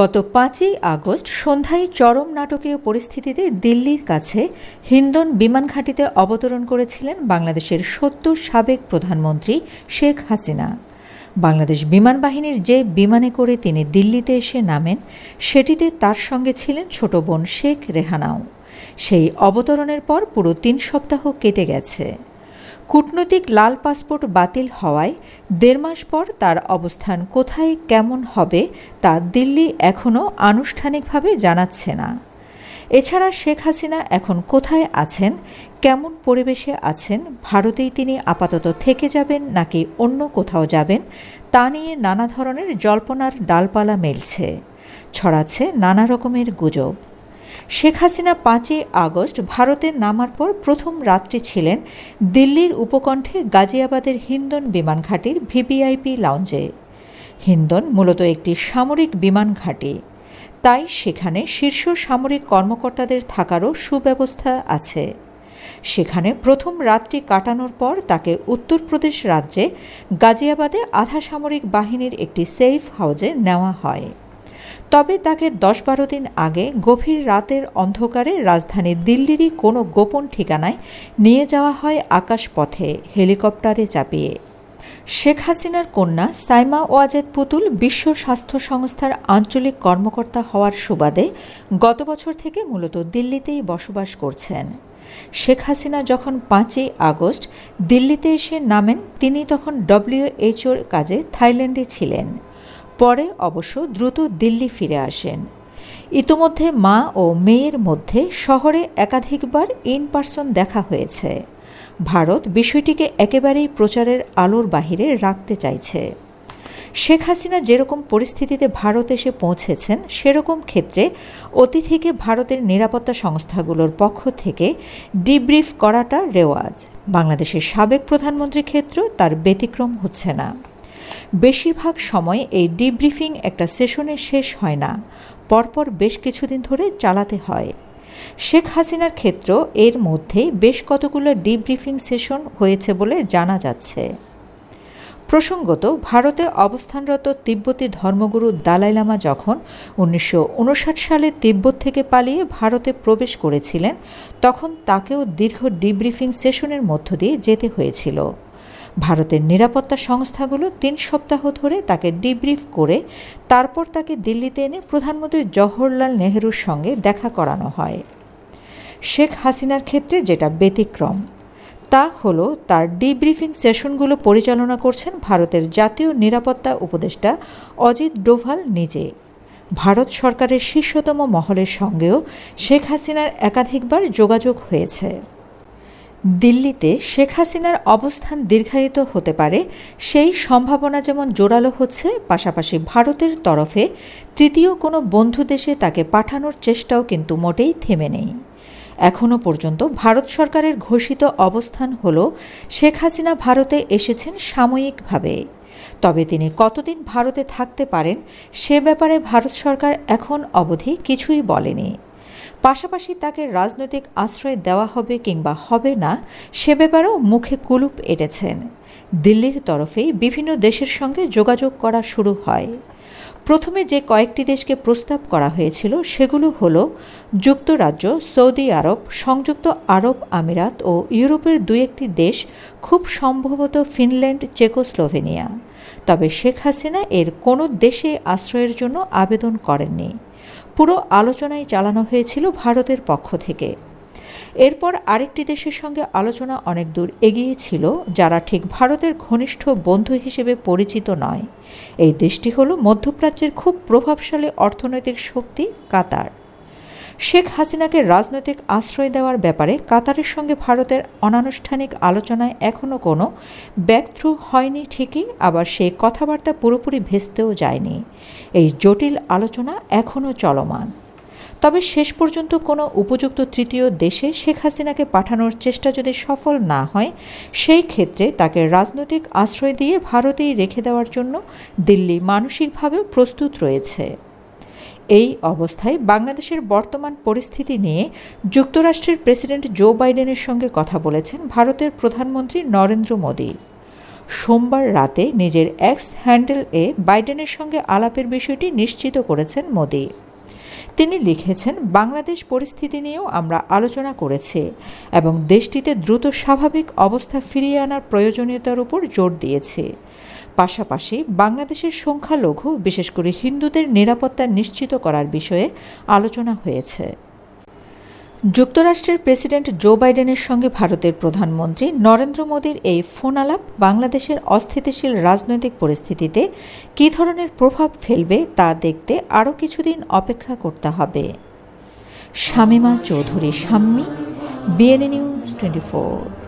গত পাঁচই আগস্ট সন্ধ্যায় চরম নাটকীয় পরিস্থিতিতে দিল্লির কাছে হিন্দন বিমান ঘাঁটিতে অবতরণ করেছিলেন বাংলাদেশের সত্তর সাবেক প্রধানমন্ত্রী শেখ হাসিনা। বাংলাদেশ বিমান বাহিনীর যে বিমানে করে তিনি দিল্লিতে এসে নামেন, সেটিতে তার সঙ্গে ছিলেন ছোট বোন শেখ রেহানাও। সেই অবতরণের পর পুরো তিন সপ্তাহ কেটে গেছে। কূটনৈতিক লাল পাসপোর্ট বাতিল হওয়ায় দেড় মাস পর তার অবস্থান কোথায় কেমন হবে তা দিল্লি এখনও আনুষ্ঠানিকভাবে জানাচ্ছে না। এছাড়া শেখ হাসিনা এখন কোথায় আছেন, কেমন পরিবেশে আছেন, ভারতেই তিনি আপাতত থেকে যাবেন নাকি অন্য কোথাও যাবেন, তা নিয়ে নানা ধরনের জল্পনার ডালপালা মেলছে। ছড়াচ্ছে নানা রকমের গুজব। শেখ হাসিনা পাঁচই আগস্ট ভারতে নামার পর প্রথম রাত্রি ছিলেন দিল্লির উপকণ্ঠে গাজিয়াবাদের হিন্দন বিমান ঘাঁটির ভিভিআইপি লাউঞ্জে। হিন্দন মূলত একটি সামরিক বিমান ঘাঁটি। তাই সেখানে শীর্ষ সামরিক কর্মকর্তাদের থাকারও সুব্যবস্থা আছে। সেখানে প্রথম রাত্রি কাটানোর পর তাকে উত্তরপ্রদেশ রাজ্যে গাজিয়াবাদে আধা সামরিক বাহিনীর একটি সেফ হাউজে নেওয়া হয়। তবে তাকে দশ বারো দিন আগে গভীর রাতের অন্ধকারে রাজধানী দিল্লিরই কোনো গোপন ঠিকানায় নিয়ে যাওয়া হয় আকাশপথে হেলিকপ্টারে চাপিয়ে। শেখ হাসিনার কন্যা সাইমা ওয়াজেদ পুতুল বিশ্ব স্বাস্থ্য সংস্থার আঞ্চলিক কর্মকর্তা হওয়ার সুবাদে গত বছর থেকে মূলত দিল্লিতেই বসবাস করছেন। শেখ হাসিনা যখন পাঁচই আগস্ট দিল্লিতে এসে নামেন, তিনি তখন ডব্লিউএইচওর কাজে থাইল্যান্ডে ছিলেন। পরে অবশ্য দ্রুত দিল্লি ফিরে আসেন। ইতোমধ্যে মা ও মেয়ের মধ্যে শহরে একাধিকবার ইন পার্সন দেখা হয়েছে। ভারত বিষয়টিকে একেবারেই প্রচারের আলোর বাহিরে রাখতে চাইছে। শেখ হাসিনা যেরকম পরিস্থিতিতে ভারত এসে পৌঁছেছেন, সেরকম ক্ষেত্রে অতিথিকে ভারতের নিরাপত্তা সংস্থাগুলোর পক্ষ থেকে ডিব্রিফ করাটা রেওয়াজ। বাংলাদেশের সাবেক প্রধানমন্ত্রীর ক্ষেত্রেও তার ব্যতিক্রম হচ্ছে না। বেশিরভাগ সময় এই ডিব্রিফিং একটা সেশনে শেষ হয় না। পরপর বেশ কিছুদিন ধরে চালাতে হয়। শেখ হাসিনার ক্ষেত্র এর মধ্যে বেশ কতগুলো ডিব্রিফিং সেশন হয়েছে বলে জানা যাচ্ছে। প্রসঙ্গত, ভারতে অবস্থানরত তিব্বতী ধর্মগুরু দালাই লামা যখন উনিশশো উনষাট সালে তিব্বত থেকে পালিয়ে ভারতে প্রবেশ করেছিলেন, তখন তাকেও দীর্ঘ ডিব্রিফিং সেশনের মধ্য দিয়ে যেতে হয়েছিল। ভারতের নিরাপত্তা সংস্থাগুলো তিন সপ্তাহ ধরে তাকে ডিব্রিফ করে তারপর তাকে দিল্লিতে এনে প্রধানমন্ত্রী জওহরলাল নেহরুর সঙ্গে দেখা করানো হয়। শেখ হাসিনার ক্ষেত্রে যেটা ব্যতিক্রম, তা হল তার ডিব্রিফিং সেশনগুলো পরিচালনা করছেন ভারতের জাতীয় নিরাপত্তা উপদেষ্টা অজিত ডোভাল নিজে। ভারত সরকারের শীর্ষতম মহলের সঙ্গেও শেখ হাসিনার একাধিকবার যোগাযোগ হয়েছে। দিল্লিতে শেখ হাসিনার অবস্থান দীর্ঘায়িত হতে পারে, সেই সম্ভাবনা যেমন জোরালো হচ্ছে, পাশাপাশি ভারতের তরফে তৃতীয় কোনো বন্ধু দেশে তাকে পাঠানোর চেষ্টাও কিন্তু মোটেই থেমে নেই। এখনও পর্যন্ত ভারত সরকারের ঘোষিত অবস্থান হল, শেখ হাসিনা ভারতে এসেছেন সাময়িকভাবে। তবে তিনি কতদিন ভারতে থাকতে পারেন, সে ব্যাপারে ভারত সরকার এখন অবধি কিছুই বলেনি। পাশাপাশি তাকে রাজনৈতিক আশ্রয় দেওয়া হবে কিংবা হবে না, সে ব্যাপারেও মুখে কুলুপ এঁটেছেন। দিল্লির তরফেই বিভিন্ন দেশের সঙ্গে যোগাযোগ করা শুরু হয়। প্রথমে যে কয়েকটি দেশকে প্রস্তাব করা হয়েছিল, সেগুলো হল যুক্তরাজ্য, সৌদি আরব, সংযুক্ত আরব আমিরাত ও ইউরোপের দুই একটি দেশ, খুব সম্ভবত ফিনল্যান্ড, চেকোস্লোভেনিয়া। তবে শেখ হাসিনা এর কোনো দেশে আশ্রয়ের জন্য আবেদন করেননি। পুরো আলোচনাই চালানো হয়েছিল ভারতের পক্ষ থেকে। এরপর আরেকটি দেশের সঙ্গে আলোচনা অনেক দূর এগিয়েছিল যারা ঠিক ভারতের ঘনিষ্ঠ বন্ধু হিসেবে পরিচিত নয়। এই দেশটি হল মধ্যপ্রাচ্যের খুব প্রভাবশালী অর্থনৈতিক শক্তি কাতার। শেখ হাসিনাকে রাজনৈতিক আশ্রয় দেওয়ার ব্যাপারে কাতারের সঙ্গে ভারতের অনানুষ্ঠানিক আলোচনায় এখনও কোনো ব্যাকথ্রু হয়নি ঠিকই, আবার সেই কথাবার্তা পুরোপুরি ভেস্তেও যায়নি। এই জটিল আলোচনা এখনও চলমান। তবে শেষ পর্যন্ত কোনো উপযুক্ত তৃতীয় দেশে শেখ হাসিনাকে পাঠানোর চেষ্টা যদি সফল না হয়, সেই ক্ষেত্রে তাকে রাজনৈতিক আশ্রয় দিয়ে ভারতেই রেখে দেওয়ার জন্য দিল্লি মানসিকভাবেও প্রস্তুত রয়েছে। এই অবস্থায় বাংলাদেশের বর্তমান পরিস্থিতি নিয়ে যুক্তরাষ্ট্রের প্রেসিডেন্ট জো বাইডেনের সঙ্গে কথা বলেছেন ভারতের প্রধানমন্ত্রী নরেন্দ্র মোদী। সোমবার রাতে নিজের এক্স হ্যান্ডেল এ বাইডেনের সঙ্গে আলাপের বিষয়টি নিশ্চিত করেছেন মোদি। তিনি লিখেছেন, বাংলাদেশ পরিস্থিতি নিয়েও আমরা আলোচনা করেছি এবং দেশটিতে দ্রুত স্বাভাবিক অবস্থা ফিরিয়ে আনার প্রয়োজনীয়তার উপর জোর দিয়েছে। পাশাপাশি বাংলাদেশের সংখ্যালঘু, বিশেষ করে হিন্দুদের নিরাপত্তা নিশ্চিত করার বিষয়ে আলোচনা হয়েছে। যুক্তরাষ্ট্রের প্রেসিডেন্ট জো বাইডেনের সঙ্গে ভারতের প্রধানমন্ত্রী নরেন্দ্র মোদীর এই ফোন আলাপ বাংলাদেশের অস্থিতিশীল রাজনৈতিক পরিস্থিতিতে কী ধরনের প্রভাব ফেলবে তা দেখতে আরও কিছুদিন অপেক্ষা করতে হবে। Shamima Chowdhury, Shammi, BNA news twenty four.